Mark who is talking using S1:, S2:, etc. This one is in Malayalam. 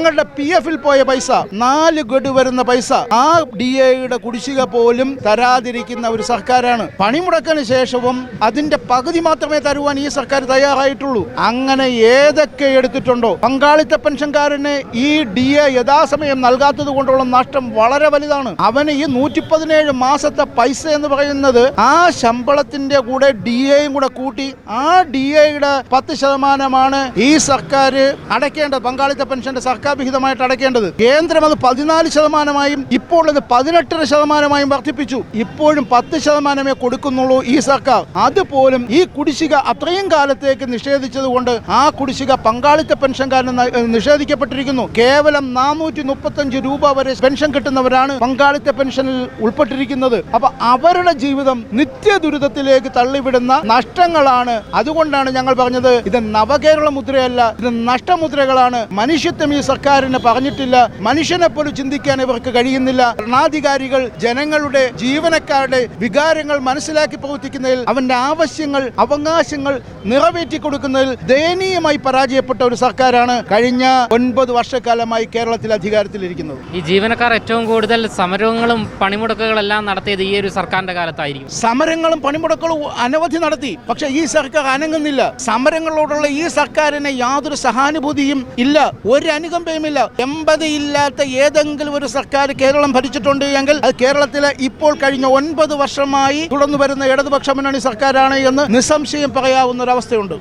S1: ഞങ്ങളുടെ പി എഫിൽ പോയ പൈസ നാല് ഗഡു വരുന്ന പൈസ. ആ ഡി എയുടെ കുടിശ്ശിക പോലും തരാതിരിക്കുന്ന ഒരു സർക്കാരാണ്. പണിമുടക്കിന് ശേഷവും അതിന്റെ പകുതി മാത്രമേ തരുവാൻ ഈ സർക്കാർ തയ്യാറായിട്ടുള്ളൂ. അങ്ങനെ ഏതൊക്കെ എടുത്തിട്ടുണ്ടോ? പങ്കാളിത്ത പെൻഷൻകാരന് ഈ ഡി എ യഥാസമയം നൽകാത്തത് കൊണ്ടുള്ള നഷ്ടം വളരെ വലുതാണ്. അവന് ഈ നൂറ്റി പതിനേഴ് മാസത്തെ പൈസ എന്ന് പറയുന്നത് ആ ശമ്പളത്തിന്റെ കൂടെ ഡി എയും കൂടെ കൂട്ടി ആ ഡി എയുടെ പത്ത് ശതമാനമാണ് ഈ സർക്കാർ അടയ്ക്കേണ്ടത് പങ്കാളിത്ത പെൻഷന്റെ സർക്കാർ വിഹിതമായിട്ട് അടയ്ക്കേണ്ടത്. കേന്ദ്രം അത് പതിനാല് ശതമാനമായും ഇപ്പോൾ അത് പതിനെട്ടര ശതമാനമായും വർദ്ധിപ്പിച്ചു. ഇപ്പോഴും പത്ത് ശതമാനമേ കൊടുക്കുന്നുള്ളൂ ഈ സർക്കാർ. അതുപോലും ഈ കുടിശ്ശിക അത്രയും കാലത്തേക്ക് നിഷേധിച്ചതുകൊണ്ട് ആ കുടിശ്ശിക പങ്കാളിത്ത പെൻഷൻകാരന് നിഷേധിക്കപ്പെട്ടിരിക്കുന്നു. കേവലം നാനൂറ്റി മുപ്പത്തഞ്ച് രൂപ വരെ പെൻഷൻ കിട്ടുന്നവരാണ് പങ്കാളിത്ത പെൻഷനിൽ ഉൾപ്പെട്ടിരിക്കുന്നത്. അപ്പൊ അവരുടെ ജീവിതം നിത്യ ദുരിതത്തിലേക്ക് തള്ളിവിടുന്ന നഷ്ടങ്ങളാണ്. അതുകൊണ്ടാണ് ഞങ്ങൾ പറഞ്ഞത് ഇത് നവകേരള മുദ്രയല്ല ഇത് നഷ്ടമുദ്രകളാണ്. മനുഷ്യത്വം ഈ സർക്കാരിന് പറഞ്ഞിട്ടില്ല. മനുഷ്യനെ പോലും ചിന്തിക്കാൻ ഇവർക്ക് കഴിയുന്നില്ല. ഭരണാധികാരികൾ ജനങ്ങളുടെ ജീവനക്കാരുടെ വികാരങ്ങൾ മനസ്സിലാക്കി പ്രവർത്തിക്കുന്നതിൽ അവന്റെ ആവശ്യങ്ങൾ അവകാശങ്ങൾ നിറവേറ്റി കൊടുക്കുന്നതിൽ ദയനീയമായി പരാജയപ്പെട്ട ഒരു സർക്കാരാണ് കഴിഞ്ഞ ഒൻപത് വർഷക്കാലമായി കേരളത്തിൽ അധികാരത്തിലിരിക്കുന്നത്.
S2: ഈ ജീവനക്കാർ ഏറ്റവും കൂടുതൽ സമരങ്ങളും പണിമുടക്കുകളെല്ലാം നടത്തിയത് ഈ ഒരു സർക്കാരിന്റെ കാലത്തായിരിക്കും.
S1: സമരങ്ങളും പണിമുടക്കുകളും അനവധി നടത്തി. പക്ഷെ ഈ സർക്കാർ അനങ്ങുന്നില്ല. സമരങ്ങളോടുള്ള ഈ സർക്കാരിന് യാതൊരു സഹാനുഭൂതിയും ഇല്ല. ഒരു അനുകമ്പയുമില്ല ഇല്ലാത്ത ഏതെങ്കിലും ഒരു സർക്കാർ കേരളം ഭരിച്ചിട്ടുണ്ട് എങ്കിൽ അത് കേരളത്തിലെ ഇപ്പോൾ കഴിഞ്ഞ ഒൻപത് വർഷമായി തുടർന്നു വരുന്ന ഇടതുപക്ഷ മുന്നണി സർക്കാരാണ് എന്ന് നിസ്സംശയം പറയാവുന്ന ഒരു അവസ്ഥയുണ്ട്.